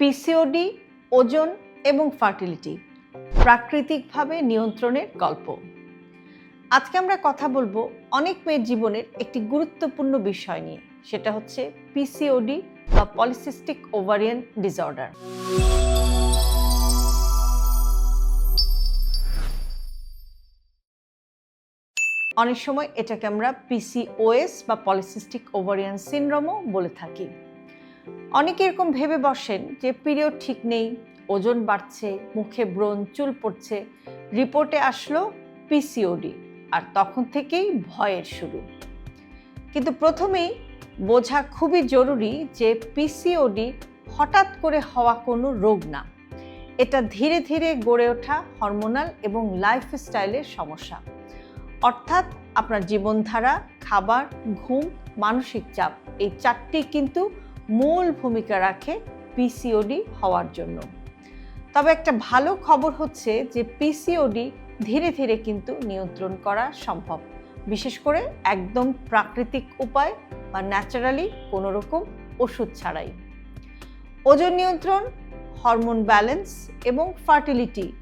PCOD ওজন এবং fertility, প্রাকৃতিকভাবে নিয়ন্ত্রণের গল্প। আজকে আমরা কথা বলব অনেক মেয়ের জীবনের একটি গুরুত্বপূর্ণ বিষয় নিয়ে, সেটা হচ্ছে পিসিওডি বা পলিসিস্টিক ওভারিয়ান ডিসঅর্ডার অনেক সময় এটাকে আমরা পিসিওএস বা পলিসিস্টিক ওভারিয়ান সিনড্রোমও বলে থাকি। অনেকে এরকম ভেবে বসেন যে পিরিয়ড ঠিক নেই, ওজন বাড়ছে, মুখে ব্রণ, চুল পড়ছে। রিপোর্টে আসলো পিসিওডি আর তখন থেকেই ভয়ের শুরু। কিন্তু প্রথমেই বোঝা খুবই জরুরি যে পিসিওডি হঠাৎ করে হওয়া কোনো রোগ না। এটা ধীরে ধীরে গড়ে ওঠা হরমোনাল এবং লাইফস্টাইলের সমস্যা। অর্থাৎ আপনার জীবনধারা, খাবার, ঘুম, মানসিক চাপ, এই চারটি কিন্তু মূল ভূমিকা রাখে পিসিওডি হওয়ার জন্য। তবে একটা ভালো খবর হচ্ছে যে পিসিওডি ধীরে ধীরে কিন্তু নিয়ন্ত্রণ করা সম্ভব। বিশেষ করে একদম প্রাকৃতিক উপায় বা ন্যাচারালি কোনো রকম ওষুধ ছাড়াই। ওজন নিয়ন্ত্রণ, হরমোন ব্যালেন্স এবং ফার্টিলিটি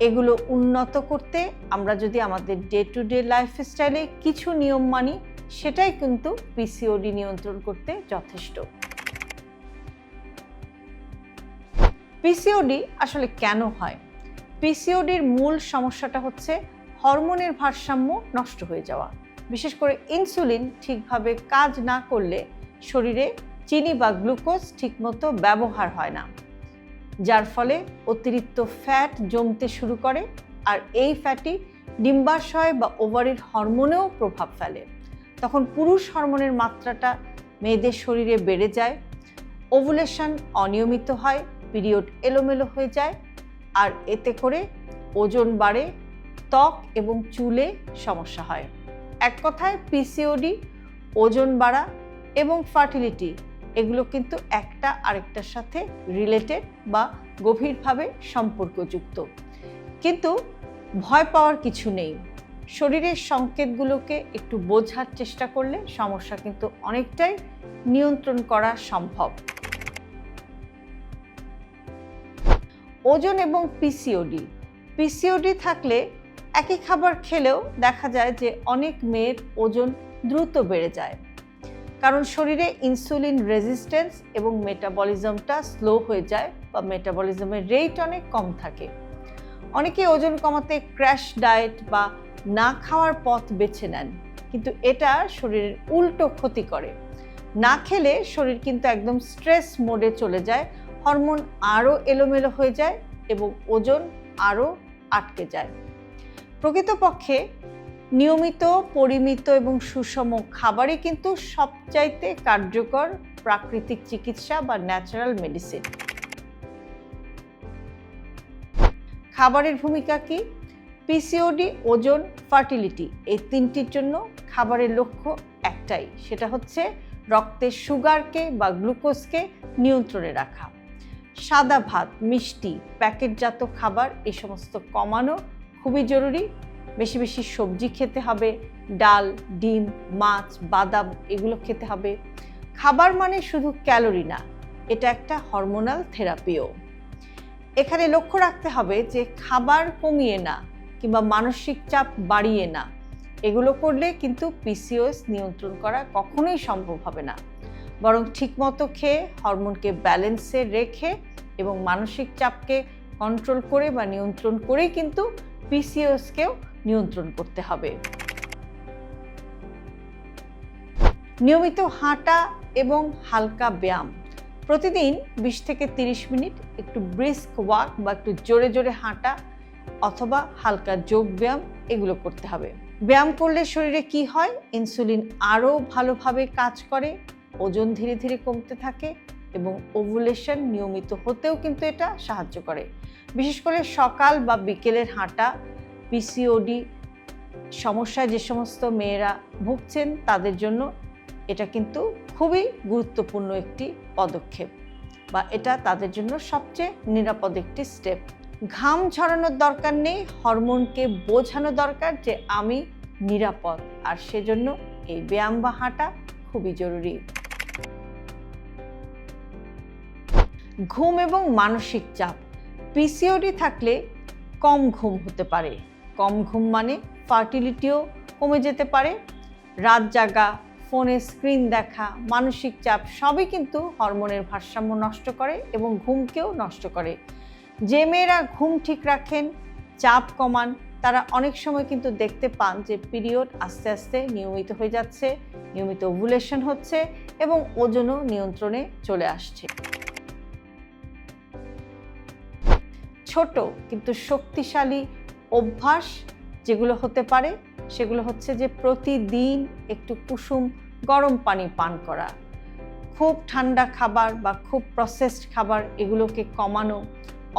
এগুলো উন্নত করতে আমরা যদি আমাদের ডে টু ডে লাইফস্টাইলে কিছু নিয়ম মানি, সেটাই কিন্তু পিসিওডি নিয়ন্ত্রণ করতে যথেষ্ট। পিসিওডি আসলে কেন হয়? পিসিওডির মূল সমস্যাটা হচ্ছে হরমোনের ভারসাম্য নষ্ট হয়ে যাওয়া। বিশেষ করে ইনসুলিন ঠিকভাবে কাজ না করলে শরীরে চিনি বা গ্লুকোজ ঠিকমতো ব্যবহার হয় না। যার ফলে অতিরিক্ত ফ্যাট জমতে শুরু করে আর এই ফ্যাটি ডিম্বাশয় বা ওভারির হরমোনেও প্রভাব ফেলে। তখন পুরুষ হরমোনের মাত্রাটা মেয়েদের শরীরে বেড়ে যায় ওভুলেশন অনিয়মিত হয় পিরিয়ড এলোমেলো হয়ে যায়, আর এতে করে ওজন বাড়ে, ত্বক এবং চুলে সমস্যা হয়। এক কথায় পিসিওডি ওজন বাড়া এবং ফার্টিলিটি এগুলো কিন্তু একটা আরেকটার সাথে রিলেটেড বা গভীরভাবে সম্পর্কযুক্ত। কিন্তু ভয় পাওয়ার কিছু নেই। শরীরের সংকেতগুলোকে একটু বোঝার চেষ্টা করলে সমস্যা কিন্তু অনেকটাই নিয়ন্ত্রণ করা সম্ভব। ওজন এবং পিসিওডি পিসিওডি থাকলে একই খাবার খেলেও দেখা যায় যে অনেক মেয়ের ওজন দ্রুত বেড়ে যায়। কারণ শরীরে ইনসুলিন রেজিস্ট্যান্স এবং মেটাবলিজমটা স্লো হয়ে যায় বা মেটাবলিজমের রেট অনেক কম থাকে। অনেকে ওজন কমাতে ক্র্যাশ ডায়েট বা না খাওয়ার পথ বেছে নেন, কিন্তু এটা শরীরের উল্টো ক্ষতি করে। না খেলে শরীর কিন্তু একদম স্ট্রেস মোডে চলে যায় হরমোন আরও এলোমেলো হয়ে যায় এবং ওজন আরও আটকে যায়। প্রকৃতপক্ষে নিয়মিত, পরিমিত এবং সুষম খাবারই কিন্তু সবচাইতে কার্যকর প্রাকৃতিক চিকিৎসা বা ন্যাচারাল মেডিসিন খাবারের ভূমিকা কি? পিসিওডি ওজন ফার্টিলিটি এই তিনটির জন্য খাবারের লক্ষ্য একটাই, সেটা হচ্ছে রক্তের সুগারকে বা গ্লুকোজকে নিয়ন্ত্রণে রাখা। সাদা ভাত, মিষ্টি, প্যাকেটজাত খাবার এই সমস্ত কমানো খুবই জরুরি। বেশি বেশি সবজি খেতে হবে, ডাল, ডিম, মাছ, বাদাম এগুলো খেতে হবে। খাবার মানে শুধু ক্যালোরি না, এটা একটা হরমোনাল থেরাপিও। এখানে লক্ষ্য রাখতে হবে যে খাবার কমিয়ে না কিংবা মানসিক চাপ বাড়িয়ে না, এগুলো করলে কিন্তু পিসিওএস নিয়ন্ত্রণ করা কখনোই সম্ভব হবে না। বরং ঠিকমতো খেয়ে হরমোনকে ব্যালেন্সে রেখে এবং মানসিক চাপকে কন্ট্রোল করে বা নিয়ন্ত্রণ করেই কিন্তু পিসিওসকেও নিয়ন্ত্রণ করতে হবে। নিয়মিত হাঁটা এবং হালকা ব্যায়াম। প্রতিদিন বিশ থেকে তিরিশ মিনিট একটু ব্রিস্ক ওয়াক বা একটু জোরে জোরে হাঁটা অথবা হালকা যোগ ব্যায়াম এগুলো করতে হবে। ব্যায়াম করলে শরীরে কি হয়? ইনসুলিন আরও ভালোভাবে কাজ করে। ওজন ধীরে ধীরে কমতে থাকে এবং ওভুলেশন নিয়মিত হতেও কিন্তু এটা সাহায্য করে। বিশেষ করে সকাল বা বিকেলের হাঁটা পিসিওডি সমস্যায় যে সমস্ত মেয়েরা ভুগছেন তাদের জন্য এটা কিন্তু খুবই গুরুত্বপূর্ণ একটি পদক্ষেপ বা এটা তাদের জন্য সবচেয়ে নিরাপদ একটি স্টেপ ঘাম ঝরানোর দরকার নেই, হরমোনকে বোঝানো দরকার যে আমি নিরাপদ আর সেজন্য এই ব্যায়াম বা হাঁটা খুবই জরুরি। ঘুম এবং মানসিক চাপ। পিসিওডি থাকলে কম ঘুম হতে পারে। কম ঘুম মানে ফার্টিলিটিও কমে যেতে পারে। রাত জাগা, ফোনে স্ক্রিন দেখা, মানসিক চাপ সবই কিন্তু হরমোনের ভারসাম্য নষ্ট করে এবং ঘুমকেও নষ্ট করে। যে মেয়েরা ঘুম ঠিক রাখেন, চাপ কমান, তারা অনেক সময় কিন্তু দেখতে পান যে পিরিয়ড আস্তে আস্তে নিয়মিত হয়ে যাচ্ছে, নিয়মিত ওভুলেশন হচ্ছে এবং ওজনও নিয়ন্ত্রণে চলে আসছে। ছোট, কিন্তু শক্তিশালী অভ্যাস যেগুলো হতে পারে, সেগুলো হচ্ছে যে প্রতিদিন একটু কুসুম গরম পানি পান করা। খুব ঠান্ডা খাবার বা খুব প্রসেসড খাবার এগুলোকে কমানো,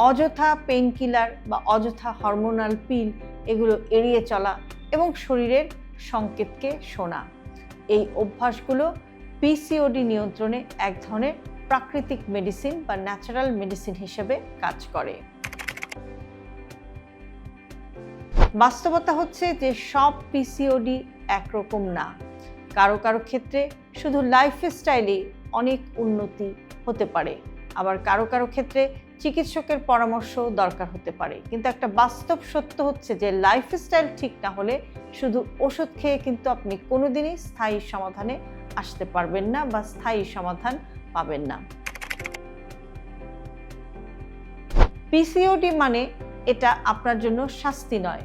অযথা পেইন কিলার বা অযথা হরমোনাল পিল এগুলো এড়িয়ে চলা এবং শরীরের সংকেতকে শোনা। এই অভ্যাসগুলো পিসিওডি নিয়ন্ত্রণে এক ধরনের প্রাকৃতিক মেডিসিন বা ন্যাচারাল মেডিসিন হিসেবে কাজ করে। বাস্তবতা হচ্ছে যে সব পিসিওডি একরকম না। কারও কারও ক্ষেত্রে শুধু লাইফস্টাইলে অনেক উন্নতি হতে পারে। আবার কারও কারও ক্ষেত্রে চিকিৎসকের পরামর্শ দরকার হতে পারে। কিন্তু একটা বাস্তব সত্য হচ্ছে যে লাইফস্টাইল ঠিক না হলে শুধু ওষুধ খেয়ে কিন্তু আপনি কোনোদিনই স্থায়ী সমাধানে আসতে পারবেন না বা স্থায়ী সমাধান পাবেন না। পিসিওডি মানে এটা আপনার জন্য শাস্তি নয়।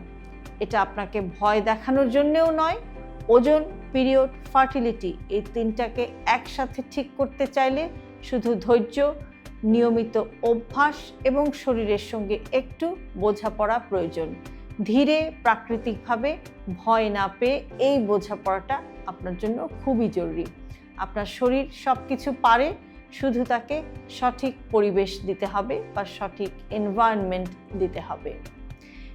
এটা আপনাকে ভয় দেখানোর জন্যেও নয়, ওজন, পিরিয়ড, ফার্টিলিটি এই তিনটাকে একসাথে ঠিক করতে চাইলে শুধু ধৈর্য, নিয়মিত অভ্যাস এবং শরীরের সঙ্গে একটু বোঝাপড়া প্রয়োজন। ধীরে, প্রাকৃতিকভাবে ভয় না পেয়ে এই বোঝাপড়াটা আপনার জন্য খুবই জরুরি। আপনার শরীর সব কিছু পারে, শুধু তাকে সঠিক পরিবেশ দিতে হবে বা সঠিক এনভায়রনমেন্ট দিতে হবে।